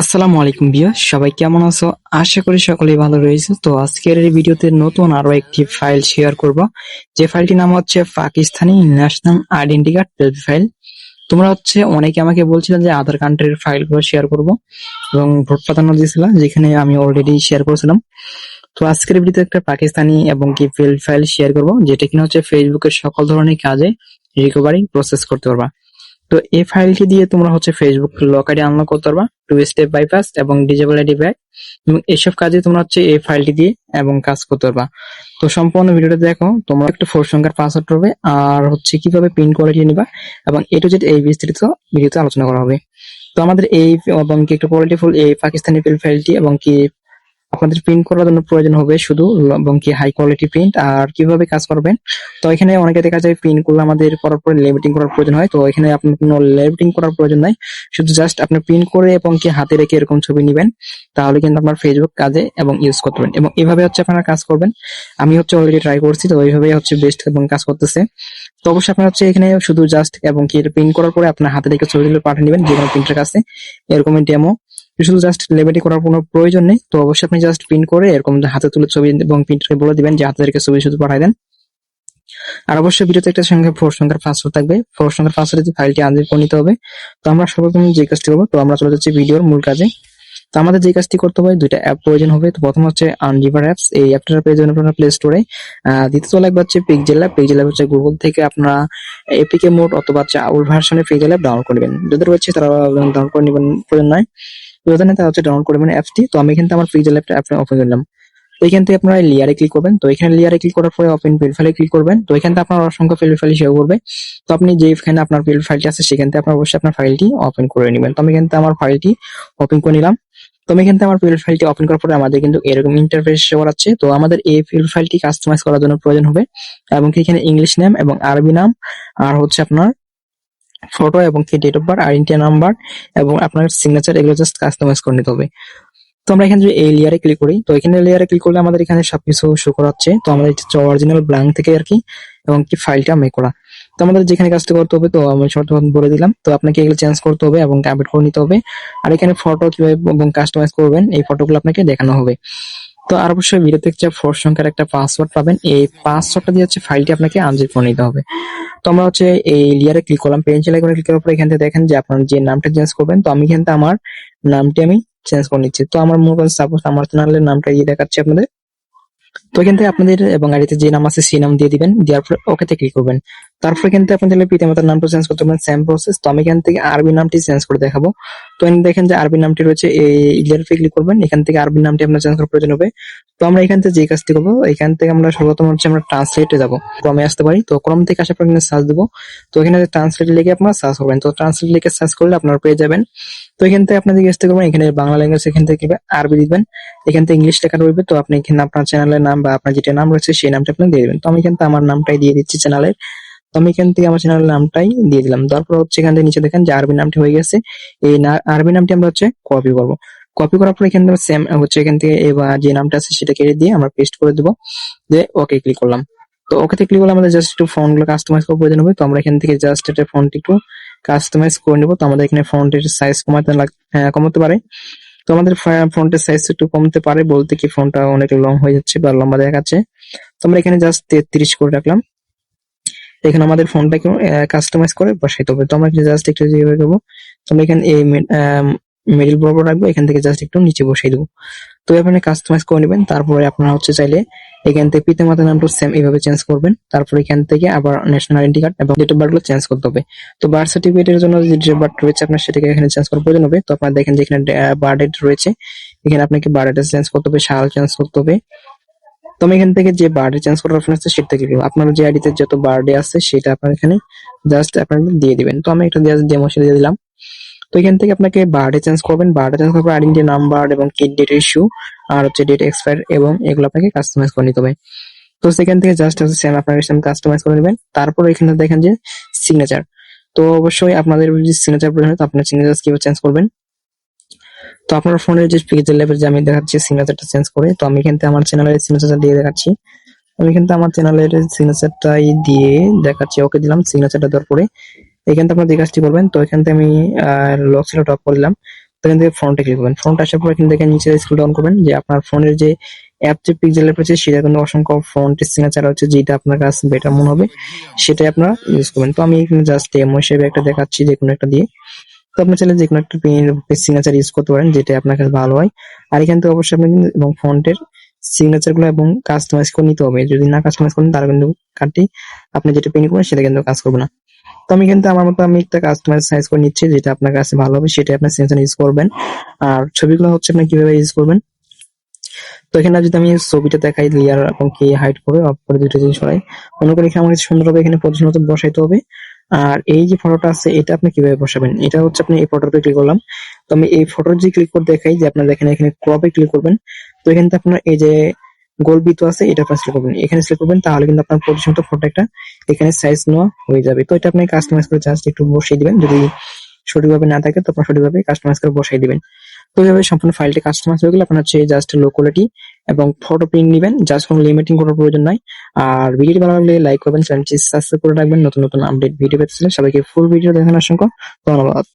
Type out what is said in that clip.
আসসালামু আলাইকুম বিয়া সবাই কেমন আছো? আশা করি সকলেই ভালো রয়েছে। তো আজকের এই ভিডিওতে নতুন আরও একটি ফাইল শেয়ার করব। যে ফাইলটির নাম হচ্ছে Pakistani national identity card PLP file তোমরা হচ্ছে অনেকে আমাকে বলছিল যে আধার কান্ট্রির ফাইলগুলো শেয়ার করব এবং ভোট প্রাধান্য দিয়েছিল, যেখানে আমি অলরেডি শেয়ার করেছিলাম। তো আজকের ভিডিওতে একটা পাকিস্তানি এবং কি পিএলপি ফাইল শেয়ার করব, যেটা কিনা হচ্ছে ফেসবুকের সকল ধরনের কাজে রিকভারি প্রসেস করতে পারবা। তো এই ফাইলটি দিয়ে তোমরা হচ্ছে ফেসবুক লক আইডি আনলক করতে পারবা টু স্টেপ বাইপাস এবং ডিজেবল আইডি ব্যাক এবং এসব কাজে তোমরা হচ্ছে এই ফাইলটি দিয়ে এবং কাজ করতে পারবা। তো সম্পূর্ণ ভিডিওটা দেখো, তোমরা একটা ফোর সংখ্যার পাসওয়ার্ড করবে আর হচ্ছে কীভাবে পিন কোয়ালিটি নিবা এবং এ টু এই বিস্তারিত ভিডিওতে আলোচনা করা হবে। তো আমাদের এই এবং কি একটা কোয়ালিটিফুল এই পাকিস্তানি ফাইলটি এবং কি আপনাদের প্রিন্ট করার জন্য প্রয়োজন হবে শুধু এবং কি হাই কোয়ালিটি প্রিন্ট আর কীভাবে কাজ করবেন? তো এখানে অনেকে দেখা যায় প্রিন্ট করলে আমাদের করার পরে লেমিটিং করার প্রয়োজন হয়। তো এখানে আপনার কোনো লেমিটিং করার প্রয়োজন নাই। শুধু জাস্ট আপনি প্রিন্ট করে এবং কি হাতে রেখে এরকম ছবি নেবেন, তাহলে কিন্তু আপনার ফেসবুক কাজে এবং ইউজ করতে পারেন এবং এভাবে হচ্ছে আপনারা কাজ করবেন। আমি হচ্ছে অলরেডি ট্রাই করছি, তো এইভাবে হচ্ছে বেস্ট এবং কাজ করতেছে। তো অবশ্যই আপনার হচ্ছে এখানে শুধু জাস্ট এবং কি প্রিন্ট করার পরে আপনার হাতে রেখে ছবিগুলো পাঠিয়ে নেবেন যে কোনো প্রিন্টের কাছে। এরকম ডেমো শুধু জাস্ট লেবেটি করার কোনো প্রয়োজন নেই। তো অবশ্যই আপনি জাস্ট প্রিন্ট করে এরকম হাতে তুলে ছবি এবং প্রিন্টারকে বলে দিবেন যে হাতে রেখে ছবি শুধু পাঠাই দেন। আর অবশ্যই ভিডিওতে একটা সঙ্গে ফোর সংখ্যার পাসওয়ার্ড থাকবে। ফোর সংখ্যার পাসওয়ার্ডে যে ফাইলটি আনজিপ করে নিতে হবে। তো আমরা সর্বপ্রথম যে কাজটি করব, তো আমরা চলে যাচ্ছি ভিডিওর মূল কাজে। তো আমাদের যে কাজটি করতে হবে, দুইটা অ্যাপ প্রয়োজন হবে। তো প্রথম হচ্ছে আনজিভার অ্যাপস এই অ্যাপটার পেয়ে যাবেন আপনারা প্লে স্টোরে দ্বিতীয়ত লাগবে হচ্ছে পিকজেল অ্যাপ পিকজেল অ্যাপ হচ্ছে গুগল থেকে আপনারা এপিকে মোড অথবা হচ্ছে আউল ভার্সনের পিকজেল অ্যাপ ডাউনলোড করবেন। যাদের রয়েছে তারা ডাউনলোড করে নেবেন, প্রয়োজন নয়। প্রয়োজন তারা হচ্ছে ডাউনলোড করবেন অ্যাপটি তো আমি কিন্তু আমার পিকজেল অ্যাপটা আপনি ওপেন করলাম তো এখান থেকে আপনারা লেয়ারে ক্লিক করবেন। তো এখানে লেয়ারে ক্লিক করার পরে ওপেন পিল ফাইলে ক্লিক করবেন। তো এখান থেকে আপনার অসংখ্য পিল ফাইল সেভ করবে। তো আপনি যেখানে আপনার পিল ফাইলটি আছে, সেখান থেকে আপনার অবশ্যই আপনার ফাইলটি ওপেন করে নেবেন। তো আমি এখান থেকে আমার ফাইলটি ওপেন করে নিলাম। আমি এখান আমার পিল ফাইলটি ওপেন করার পরে আমাদের কিন্তু এরকম ইন্টারফেস করাচ্ছে। তো আমাদের এই পিল ফাইলটি কাস্টমাইজ করার জন্য প্রয়োজন হবে। এবং এখানে ইংলিশ নাম এবং আরবি নাম আর হচ্ছে আপনার ফটো এবং কি date of birth identity number এবং আপনার সিগনেচার এগুলো জাস্ট কাস্টমাইজ করে নিতে হবে। তো আমরা এখানে যদি এই লেয়ারে ক্লিক করি, তো এখানে লেয়ারে ক্লিক করলে আমাদের এখানে সবকিছু শো করাচ্ছে। তো আমাদের অরিজিনাল ব্ল্যাঙ্ক থেকে আর কি, এবং কি ফাইলটা মেক করা। তো আমাদের যেখানে কাজটা করতে হবে, তো আমি শর্ট বলে দিলাম। তো আপনাকে এগুলো চেঞ্জ করতে হবে এবং আপডেট করে নিতে হবে। আর এখানে ফটো কীভাবে এবং কাস্টমাইজ করবেন, এই ফটোগুলো আপনাকে দেখানো হবে। তো আর অবশ্যই ভিডিওতে হচ্ছে ফোর সংখ্যার একটা পাসওয়ার্ড পাবেন। এই পাসওয়ার্ডটা দিয়ে হচ্ছে ফাইলটি আপনাকে আনজিপ করে নিতে হবে। তো আমরা হচ্ছে এই লেয়ারে ক্লিক করলাম পেন্সিল আইকনে ক্লিক করার পর এখান থেকে দেখেন যে আপনার যে নামটা চেঞ্জ করবেন, তো আমি এখান থেকে আমার নামটি আমি চেঞ্জ করে নিচ্ছি। তো আমার মনে করেন সাপোজ আমার চ্যানেলের নামটা দিয়ে দেখাচ্ছি আপনাদের। তো এখান থেকে আপনাদের এবং আইডিতে যে নাম আছে সেই নাম দিয়ে দিবেন, দেওয়ার পরে ওকেতে ক্লিক করবেন। তারপর এখান থেকে আপনাদের পিতামাতার নামটা চেঞ্জ করতে পারেন সেম প্রসেস তো আমি এখান থেকে আরবি নামটি চেঞ্জ করে দেখাবো। তো এখানে দেখেন যে আরবি নামটি রয়েছে, এই ইলিয়ারফে ক্লিক করবেন, এখান থেকে আরবি নামটি আপনার চেঞ্জ করার প্রয়োজন হবে। তো আমরা এখান থেকে যে কাজটি করব, এখান থেকে আমরা সর্বপ্রথম হচ্ছে আমরা ট্রান্সলেটে যাব। ক্রমে আসতে পারি, তো ক্রম থেকে আসার পর এখানে সার্চ দেবো। তো এখানে ট্রান্সলেট লিখে আপনারা সার্চ করবেন, তো ট্রান্সলেট লিখে সার্চ করলে আপনারা পেয়ে যাবেন। তো এখান থেকে আপনাদের আসতে করবেন এখানে বাংলা ল্যাঙ্গুয়েজ এখান থেকে আরবি দিবেন এখান থেকে ইংলিশ লেখা রইবে, তো আপনি এখানে আপনার চ্যানেলের নাম বা আপনার যেটা নাম রয়েছে, সেই নামটা আপনি দিয়ে দেবেন। তো আমি থেকে আমার নামটাই দিয়ে দিচ্ছি চ্যানেলের তো আমি এখান থেকে আমার চ্যানেলের নামটাই দিয়ে দিলাম। তারপর হচ্ছে এখান থেকে নিচে দেখেন যে আরবি নামটি হয়ে গেছে। এই আরবি নামটি আমরা হচ্ছে কপি করব। কপি করার পর এখান থেকে সেম হচ্ছে এখান থেকে এবার যে নামটা আছে সেটা কেটে দিয়ে আমরা পেস্ট করে দেবো। দিয়ে ওকে ক্লিক করলাম। তো ওকে ক্লিক করলে আমাদের জাস্ট একটু ফন্টগুলো কাস্টমাইজ করার প্রয়োজন হবে। তো আমরা এখান থেকে জাস্ট এটা ফন্ট একটু কাস্টমাইজ করে নেব। তো আমাদের এখানে ফন্টের সাইজ কমাতে হ্যাঁ, কমাতে পারে। তো আমাদের ফন্টের সাইজ একটু কমতে পারে বলতে কি ফোনটা অনেক লং হয়ে যাচ্ছে বা লম্বা দেখাচ্ছে তো আমরা এখানে জাস্ট তেত্রিশ করে রাখলাম। এখানে আমাদের ফোনটাকে কাস্টমাইজ করে বসাইতে হবে তো আমরা জাস্ট একটু যেভাবে করব, তো আমরা এখানে এই মিডিল বরাবর রাখব, এখান থেকে জাস্ট একটু নিচে বসিয়ে দেবো। তো আপনি কাস্টমাইজ করে নেবেন, তারপরে আপনারা হচ্ছে চাইলে এখান থেকে পিতা মাতার নামটা সেম এইভাবে চেঞ্জ করবেন। তারপর এখান থেকে আবার ন্যাশনাল আইডেন্টি কার্ড এবং ডেট অফ বার্থগুলো চেঞ্জ করতে হবে। তো বার্থ সার্টিফিকেটের জন্য যে ডেট অফ বার্থ রয়েছে, আপনার সেটাকে এখানে চেঞ্জ করার প্রয়োজন হবে। তো আপনারা দেখেন যে এখানে বার্থ ডেট রয়েছে, এখানে আপনাকে বার্থ ডেট চেঞ্জ করতে হবে, সাল চেঞ্জ করতে হবে। তো আমি এখান থেকে যে বার্থডে চেঞ্জ করার অপশন আছে সেটা থেকে আপনার যে আইডিতে যত বার্থডে আছে সেটা আপনার এখানে জাস্ট আপনারা দিয়ে দিবেন। তো আমি একটা ডেমো সেটা দিয়ে দিলাম। তো এখান থেকে আপনাকে বার্থডে চেঞ্জ করবেন। বার্থডে চেঞ্জ করার আইডেন্টি নাম্বার এবং কিড ডেট ইস্যু আর হচ্ছে ডেট এক্সপায়ার এবং এগুলো আপনাকে কাস্টমাইজ করে নিতে হবে। তো সেখান থেকে জাস্ট হচ্ছে সেম আপনার সেম কাস্টমাইজ করে নেবেন। তারপর এখানে দেখেন যে সিগনেচার তো অবশ্যই আপনাদের যদি সিগনেচার প্রয়োজন হয় তো আপনার সিগনেচার কীভাবে চেঞ্জ করবেন? তো আপনার ফোনের যে পিক্সেল লেভেল যে আমি দেখাচ্ছি সিগনেচারটা চেঞ্জ করে, তো আমি এখান থেকে আমার চ্যানেলের সিগনেচারটা দিয়ে দেখাচ্ছি। আমি কিন্তু আমার চ্যানেলের সিগনেচারটাই দিয়ে দেখাচ্ছি। ওকে দিলাম সিগনেচারটা দেওয়ার পরে এখান থেকে আপনার যে কাজটি করবেন, তো এখান থেকে আমি লক ছিল টপ করলাম তো এখান থেকে ফ্রন্টে ক্লিক করবেন। ফ্রন্ট আসার পর এখান থেকে নিচে স্ক্রল ডাউন করবেন, যে আপনার ফোনের যে অ্যাপ যে পিক্সেল অ্যাপ আছে সেটা কিন্তু অসংখ্য ফ্রন্টের সিগনেচার হচ্ছে যেটা আপনার কাছে বেটার মনে হবে, সেটাই আপনারা ইউজ করবেন। তো আমি এখানে জাস্ট ডেমো হিসেবে একটা দেখাচ্ছি, যে কোনো একটা দিয়ে। তো আপনি চাইলে যে কোনো একটা সিগনেচার ইউজ করতে পারেন যেটা আপনার কাছে ভালো হয়। আর এখান থেকে অবশ্যই আপনি এবং ফন্টের সিগনেচারগুলো এবং কাস্টমাইজ করে নিতে হবে। যদি না কাস্টমাইজ করেন, তাহলে কিন্তু কার্ডটি আপনি যেটা প্রিন্ট করবেন, সেটা কিন্তু কাজ করবে না। তো আমি কিন্তু আমার মতো আমি একটা কাস্টমাইজ সাইজ করে নিচ্ছি, যেটা আপনার কাছে ভালো হবে সেটা আপনি সিগনেচার ইউজ করবেন। আর ছবিগুলো হচ্ছে আপনি কীভাবে ইউজ করবেন? তো এখানে যদি আমি ছবিটা দেখাই লেয়ার এবং কি হাইট করে অফ করে দুটো জিনিস সরাই মনে করি এখানে আমার সুন্দর হবে এখানে পজিশন বসাইতে হবে। আর এই যে ফটোটা আছে, এটা আপনি কীভাবে বসাবেন? এটা হচ্ছে আপনি এই ফটোতে ক্লিক করলাম। তো আমি এই ফটোর যে ক্লিক করে দেখাই যে আপনার দেখেন এখানে ক্রপে ক্লিক করবেন। তো এখানে আপনার এই যে গোল বৃত্ত আছে, এটা আপনার সিলেক্ট করবেন। এখানে সিলেক্ট করবেন, তাহলে কিন্তু আপনার পজিশন মতো ফটো একটা এখানে সাইজ নেওয়া হয়ে যাবে। তো এটা আপনি কাস্টমাইজ করে জাস্ট একটু বসিয়ে দিবেন। যদি সঠিকভাবে না থাকে, তো সঠিকভাবে কাস্টমাইজ করে বসাই দিবেন। তো এইভাবে সম্পূর্ণ ফাইলটি কাস্টমাইজ হয়ে গেলে আপনার হচ্ছে জাস্ট লো কোয়ালিটি এবং ফটো প্রিন্ট নেবেন। জাস্ট কোনো লিমিটিং কোনো প্রয়োজন নাই। আর ভিডিওটি ভালো লাগলে লাইক করবেন চ্যানেলটি সাবস্ক্রাইব করে রাখবেন। নতুন নতুন আপডেট ভিডিও পেতে সবাইকে ফুল ভিডিও দেখানোর অসংখ্য ধন্যবাদ।